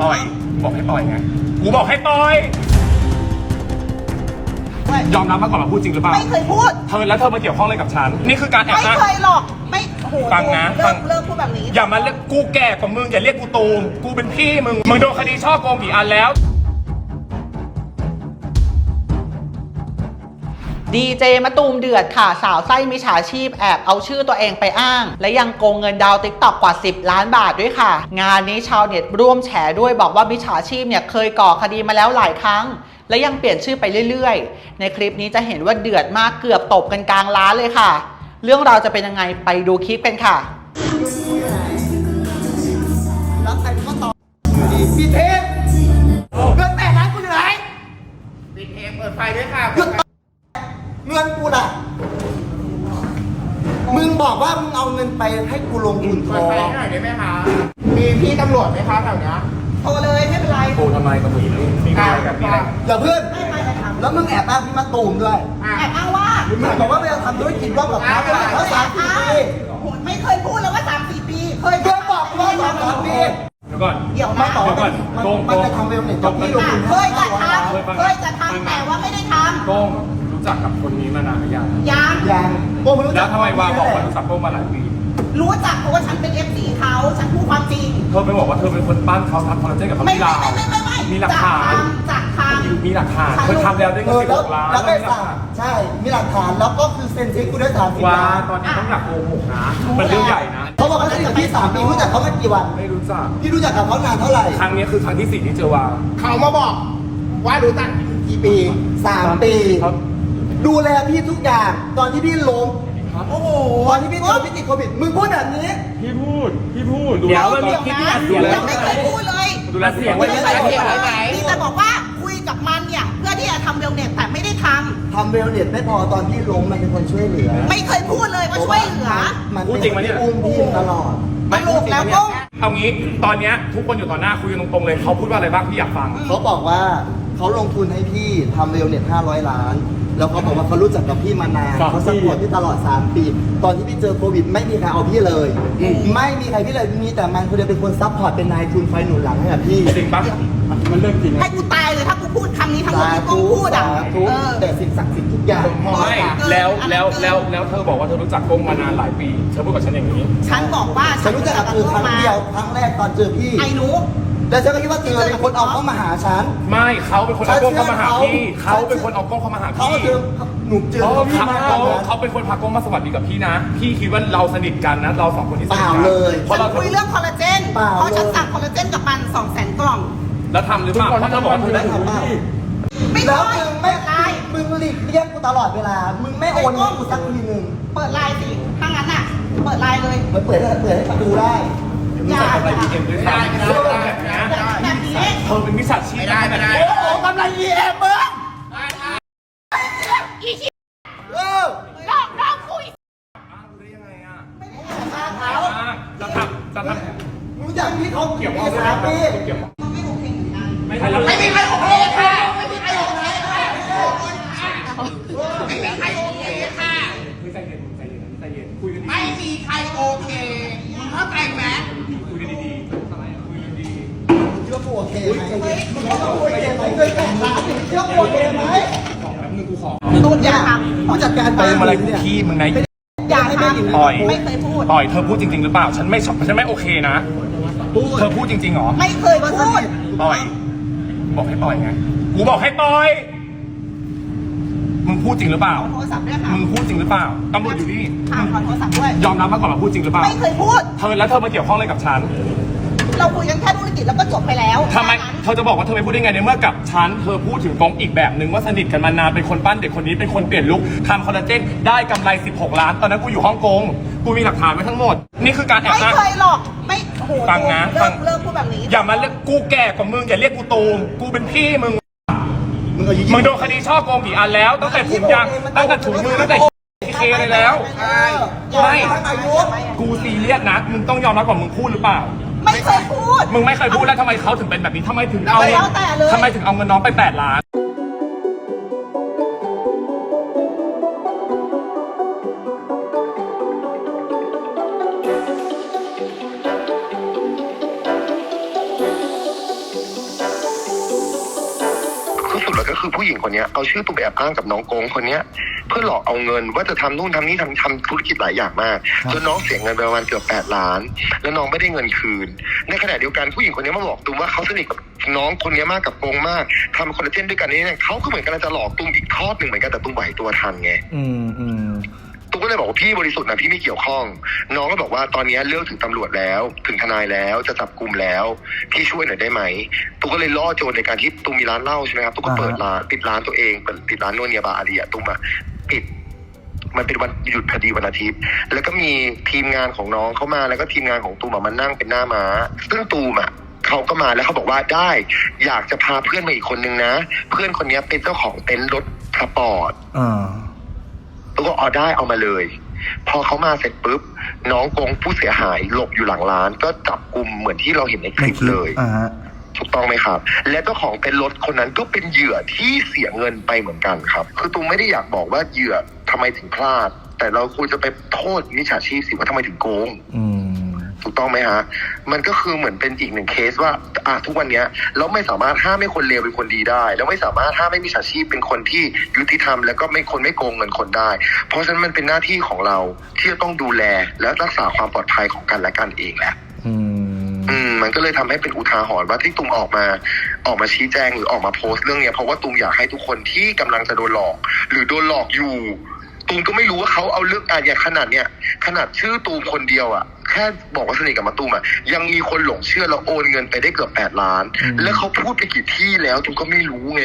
ปล่อยบอกให้ปล่อยไงกูบอกให้ปล่อย ยอมรับมาก่อนมาพูดจริงหรือเปล่า ไม่เคยพูด เธอแล้วเธอมาเกี่ยวข้องอะไรกับฉัน นี่คือการแอบไม่อ้าง เคยหรอก ไม่โอ้โหฟังนะเลิฟักงเลิกพูดแบบนี้ อย่ามาเรียกกูแก่กว่ามึงอย่าเรียกกูตูมกูเป็นพี่มึง มึงโดนคดีช่อโกงกี่อันแล้ว ดีเจมะตูมเดือดค่ะ สาวไส้มิจฉาชีพแอบเอาชื่อตัวเองไปอ้าง และยังโกงเงินดาวติ๊กตอกกว่า 10 ล้านบาทด้วยค่ะ งานนี้ชาวเน็ตร่วมแฉด้วยบอกว่ามิจฉาชีพเนี่ยเคยก่อคดีมาแล้วหลายครั้ง และยังเปลี่ยนชื่อไปเรื่อยๆ ในคลิปนี้จะเห็นว่าเดือดมากเกือบตบกันกลางร้านเลยค่ะ เรื่องราวจะเป็นยังไงไปดูคลิปกันค่ะแล้วใครก็ตอบพี่เทพเงินแต่ล้านกูอยู่ไหนปิดเพลงเปิดไฟด้วยค่ะ หยุดเงินกูน่ะ มึงบอกว่ามึงเอาเงินไปให้กูลงทุนทเปิอดไฟงให้หน่อยได้ไหมคะมีพี่ตำรวจไหมคะแถวเนี้ยโทรเลยไม่เป็นไรโกงทำไมกับมึงมีอะไรกับมีอะไรอย่าเพื่อนแล้วมึงแอบอ้างพี่มาตูมด้วยอะ แอบอ้างว่ามึงบอกว่าไปทำธุรกิจร่วมกับเขาด้วยเขาสามสี่ปีไม่เคยพูดเลยว่าสามสี่ปี เคยเพื่อนบอกว่าสามสามปีเดี๋ยวก่อน เดี๋ยวไม่นะต่อเดี๋ยวก่อนมันโกงมันจะทำเวลเน็ตกับพี่ลงทุนเคยจะทเคยฟังำเคยจะทำแต่ว่าไม่ได้ทโก้งรู้ จักกับคนนี้มานานหรือยังำยังยังโอ้ไม่รู้จัแล้กวทำไมวาบอกว่ารู้จักโก้งมาหลายปี รู้จักเพราะว่าฉันเป็นเอฟซีเขาฉันพูดความจริง เธอไปบอกว่าเธอเป็นคนปั้นเขาทำคอลลาเจนกับเขาไม่ที่ไม่ลาวไม่ไม่ไม่ไม่มีหลักฐาน จากทำมีหลักฐานฉันเธอทำแล้วได้เอเงินอสิบแล้วหกล้านแล้วมีได้หลักสั่งฐานใช่มีหลักฐานแล้วก็คือเซ็นเช็คกูได้สามสิบว่าล้านตอนนี้ต้องอยากโกหกนะมันเรื่องใหญ่นะ เขาบอกว่าสนิทกับพี่สามปีรู้จักเขามากี่วันไม่รู้จัก พี่รู้จักกับเขานานเท่าไหร่ครั้งนี้คือครั้งที่สี่ที่เจอวาเขามาบอกว่ารู้จักกี่ปีสามปี เขา ดูแลพี่ทุกอย่าง ตอนที่พี่ล้มโอ้โหตอนที่พี่เจอพี่ติดโควิดมึงพูดแบบนี้ พี่พูด พี่พูดเดี๋ยวมันมีคลิปที่อัดเสียงยังไม่เคยพูดเลยดูแลเสียงไม่ไว้เคยพูดไว้เลไหนยมีแต่บอกว่าคุยกับมันเนี่ย เพื่อที่จะทำเวลเน็ตแต่ไม่ได้ททำเวลเน็ตไม่พอตอนที่ล้มมันเป็นคนช่วยเหลือำไม่เคยพูดเลยว่าช่วยเหลือ มันพูดจริงไหมเนี่ยอุ้มพี่ตลอดตลกแล้วก็เอางี้ ตอนเนี้ยทุกคนอยู่ต่อหน้าคุยกันตรงๆเลยเขาพูดว่าอะไรบ้างพี่อยากฟัง เขาบอกว่าเขาลงทุนให้พี่ทำเวลเน็ต500 ล้าน แล้วเขาบอกว่าเขารู้จักกับพี่มานานสามเขาสปอร์ตพี่ตลอด 3 ปี ตอนที่พี่เจอโควิด ไม่มีใครเอาพี่เลย ไม่มีใครพี่เลยมีแต่มันคนเดียวเป็นคนซัพพอร์ตเป็นนายทุนไฟหนุนหลังให้กับพี่จริงปะมันเรื่องจริงให้กูตายเลยถ้ากูพูดคำนี้ทั้งหมดสาที่กูธุพูดอะสาธุเออแต่สิ่งศักดิ์สิทธิ์ทุกอย่างไม่แล้วแล้วแล้วแล้วเธอบอกว่าเธอรู้จักโกงมานานหลายปีเธอพูดกับฉันอย่างนี้ ฉันบอกว่าฉันรู้จักกับคือครั้งเดียวครั้งแรกตอนเจอพี่ไอ้หนู แล้วฉันก็คิดว่าเธอเป็นคนเอาเข้ามาหาฉัน ไม่เขาเป็นคนเอากล้องเข้ามาหาพี่ฉันเขาเชื่อเป็นคนเอากล้องเข้ามาหาเขาพี่เจอหนูเจอเขาพี่มาเขาตอนนั้นเขาเป็นคนพากล้องมาสวัสดีกับพี่นะ พี่คิดว่าเราสนิทกันนะ เราสองคนที่สนิทกัเปล่าเลย เพราะฉัเรานคุยเรื่องคอลลาเจนเปล่า เพราะฉันเลยสั่งคอลลาเจนกับมันสองแสนกล่อง แล้วทำหรือเปล่าเพราะเธอบอกว่าเธอได้ได้ทำเปล่าไม่แล้วได้มึงไม่ไลน์มึงหลีกเลี่ยงกูตลอดเวลา มึงไม่โอนให้กูสักทีหนึ่งเปิดไลน์สิถ้างั้นอะ เปิดไลน์เลย มันเปิดให้เปิดให้ดูได้มึงจะทำอะไรดีเอ็มด้วยซ้ำ เนี้เธอเป็นมิจฉาชีพไม่ได้ไม่ได้ โอ้โหกำลังยีเอ็มมึงอีชิเออลองลองคุยได้ยังไงอะเขาจะทำจะทำรู้จักพี่เขาเกี่ยวข้องสามปีเกี่ยวข้องไม่ใช่แล้วไม่มีใครโอเคค่ะไม่มีใครโอเคค่ะไม่มีใครโอเคค่ะใจเย็นใจเย็นใจเย็นคุยกันดีไม่มีใครโอเคมึงเข้าใจไหม คุยกันดีๆคุยกันดี คิดว่ากู โอเคไหมมึงคิดว่ากูโอเคไหมเคยแต่งงานคิดว่ากูโอเคไหมตูนอย่าผู้จัดการเติมอะไรกูเนี่ยขี้มึงนะอย่าทปล่อยไม่เคยพูดปล่อยเธอพูดจริง ๆ หรือเปล่า ฉันไม่ชอบฉันไม่โอเคนะเธอพูดจริงๆเหรอ ไม่เคยพูดปล่อย บอกให้ปล่อยไง กูบอกให้ปล่อยมึงพูดจริงหรือเปล่าโทรศัพท์ด้วยค่ะมึงพูดจริงหรือเปล่า ตำรวจอยู่นี่ถามขอโทรศัพท์ด้วย ยอมรับมาก่อนมาพูดจริงหรือเปล่า ไม่เคยพูด เธอแล้วเธอมาเกี่ยวข้องอะไรกับฉัน เราคุยกันแค่ธุรกิจแล้วก็จบไปแล้วทำไมแค่นั้นเธอจะบอกว่าเธอไม่พูดได้ไงในเมื่อกับฉันเธอพูดถึงกองอีกแบบหนึ่งว่าสนิทกันมานานเป็นคนปั้นเด็กคนนี้เป็นคนเปลี่ยนลุคทำคอลลาเจนได้กำไร 16 ล้าน ตอนนั้นกูอยู่ฮ่องกงกูมีหลักฐานไว้ทั้งหมด นี่คือการแอบไม่อ้าง เคยหรอกไม่โอ้โหฟังนะเลิฟักงเลิกพูดแบบนี้อย่ามาเรียกกูแก่กว่ามึงอย่าเรียกกูตูมกูเป็นพี่มึงมึงอายุมึงโดนคดีช่อโกงกี่อันแล้วตั้งแต่ถุงยางตั้งแต่ถุงมือตั้งแต่เคเลยแล้วใช่ไม่ อายุ กูซีเรียสนะมึงต้องยอมรับก่อนมึงพูดหรือเปล่า ม่เคยพูด มึงไม่เคยพูดแล้วทำไมเขาถึงเป็นแบบนี้ทำไมถึงเอาแล้วแต่เทำไมถึงเอาเงินน้องไป8ล้าน ที่สุดเลยก็คือผู้หญิงคนนี้เอาชื่อตูมไแอบอ้างกับน้องโกงคนนี้ พื่อหลอกเอาเงิน ว่าจะทำนู่นทำนี่ทำทำธุรกิจหลายอย่างมากครับจนน้องเสียเงินไปประมาณเกือบแปดล้าน แล้วน้องไม่ได้เงินคืน ในขณะเดียวกันผู้หญิงคนนี้มาบอกตูมว่าเขาสนิทกับน้องคนนี้มากกับโกงมากทำคอลลาเจนด้วยกันนี่เนี่ยเขาก็เหมือนกันจะหลอกตูมอีกทอดหนึ่งเหมือนกันแต่ตูมไหวตัวทันไงอืมอืมตูมก็เลยบอกว่าพี่บริสุทธิ์นะพี่ไม่เกี่ยวข้อง น้องก็บอกว่าตอนนี้เรื่องถึงตำรวจแล้ว ถึงทนายแล้วจะจับกลุ่มแล้วพี่ช่วยหน่อยได้ไหมตูมก็เลยล่อโจรในการที่ตูมมีร้านเหล้าใช่ไหมครับตูมก็เปิดร้านปิดร้านตัวเองเปิดปิดร้านนวเนียบาร์อารีอะตูมอะ ปิด มันเป็นวันหยุดพอดีวันอาทิตย์ แล้วก็มีทีมงานของน้องเข้ามาแล้วก็ทีมงานของตูมอะมานั่งเป็นหน้าม้า ซึ่งตูมอะเขาก็มาแล้วเขาบอกว่าได้ อยากจะพาเพื่อนมาอีกคนนึงนะ เพื่อนคนนี้เป็นเจ้าของเต็นท์รถสปอร์ตอ่าตูก็เอาได้เอามาเลย พอเขามาเสร็จปุ๊บ น้องกงผู้เสียหายหลบอยู่หลังร้าน ก็จับกลุ่มเหมือนที่เราเห็นในคในลิปคลิปเลยอ่าฮะ ถูกต้องไหมครับ และเจ้าของเต็นท์รถคนนั้นก็เป็นเหยื่อที่เสียเงินไปเหมือนกันครับ คือตูมไม่ได้อยากบอกว่าเหยื่อทำไมถึงพลาด แต่เราควรจะไปโทษมิจฉาชีพสิว่าทำไมถึงโกงอืมถูกต้องไหมฮะ มันก็คือเหมือนเป็นอีกหนึ่งเคสว่าอะทุกวันเนี้ยเราไม่สามารถห้ามให้คนเลวเป็นคนดีได้ แล้วไม่สามารถห้ามให้มิจฉาชีพเป็นคนที่ยุติธรรมแล้วก็ไม่คนไม่โกงเงินคนได้ เพราะฉะนั้นมันเป็นหน้าที่ของเราที่จะต้องดูแลและรักษาความปลอดภัยของกันและกันเองแหละ อืมอืมมันก็เลยทำให้เป็นอุทาหรณ์ว่าที่ตุมออกมาออกมาชี้แจงหรือออกมาโพสต์เรื่องเนี้ยเพราะว่าตุมอยากให้ทุกคนที่กำลังจะโดนหลอก หรือโดนหลอกอยู่ตูมก็ไม่รู้ว่าเขาเอาเรื่องอะอย่างขนาดเนี้ยขนาดชื่อตูมคนเดียวอะแค่บอกว่าสนิทกับมาตูมอะยังมีคนหลงเชื่อแล้วโอนเงินไปได้เกือบแปดล้านอืมแล้วเขาพูดไปกี่ที่แล้วตูมก็ไม่รู้ไง